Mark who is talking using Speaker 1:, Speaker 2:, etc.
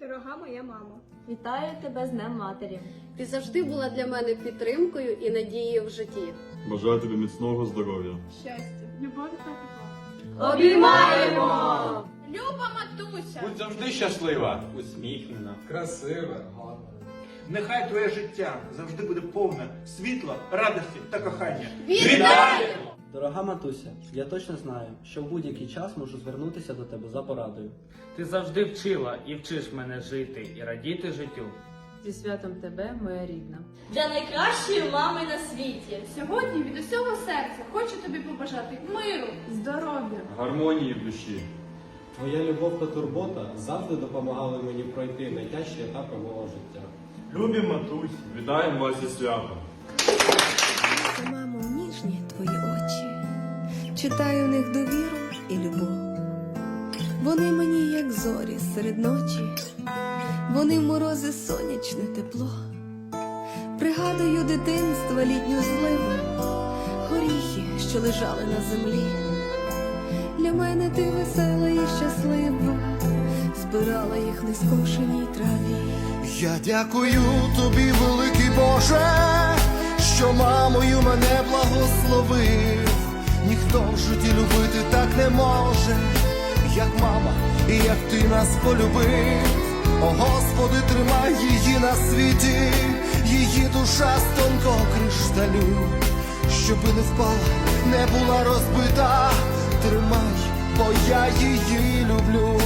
Speaker 1: Дорога моя мамо,
Speaker 2: Вітаю тебе з Днем Матері.
Speaker 3: Ти завжди була для мене підтримкою і надією в житті.
Speaker 4: Бажаю тобі міцного здоров'я.
Speaker 1: щастя, любові та тепла.
Speaker 2: Обіймаємо!
Speaker 1: Люба матуся!
Speaker 5: Будь завжди щаслива.
Speaker 6: усміхнена.
Speaker 7: красиве, гарне.
Speaker 5: Нехай твоє життя завжди буде повне світла, радості та кохання.
Speaker 3: Вітаємо!
Speaker 8: Дорога матуся, я точно знаю, що в будь-який час можу звернутися до тебе за порадою.
Speaker 6: Ти завжди вчила і вчиш мене жити і радіти життю.
Speaker 2: Зі святом тебе, моя рідна.
Speaker 9: для найкращої мами на світі.
Speaker 1: Сьогодні від усього серця хочу тобі побажати миру, здоров'я.
Speaker 4: Гармонії в душі.
Speaker 7: Твоя любов та турбота завжди допомагали мені пройти найтяжчі етапи мого життя.
Speaker 4: Любі матусь, вітаємо вас зі святом.
Speaker 10: Читаю в них довіру і любов. Вони мені, як зорі серед ночі, вони в морози сонячне тепло. Пригадую дитинства літню зливу, горіхи, що лежали на землі. Для мене ти весела і щаслива, збирала їх в нескошеній траві.
Speaker 11: Я дякую тобі, великий Боже, що мамою мене благословив. Ніхто в житті любити так не може, як мама, і як ти нас полюбив. О Господи, тримай її на світі, її душа з тонкого кришталю, щоби не впала, не була розбита. Тримай, бо я її люблю.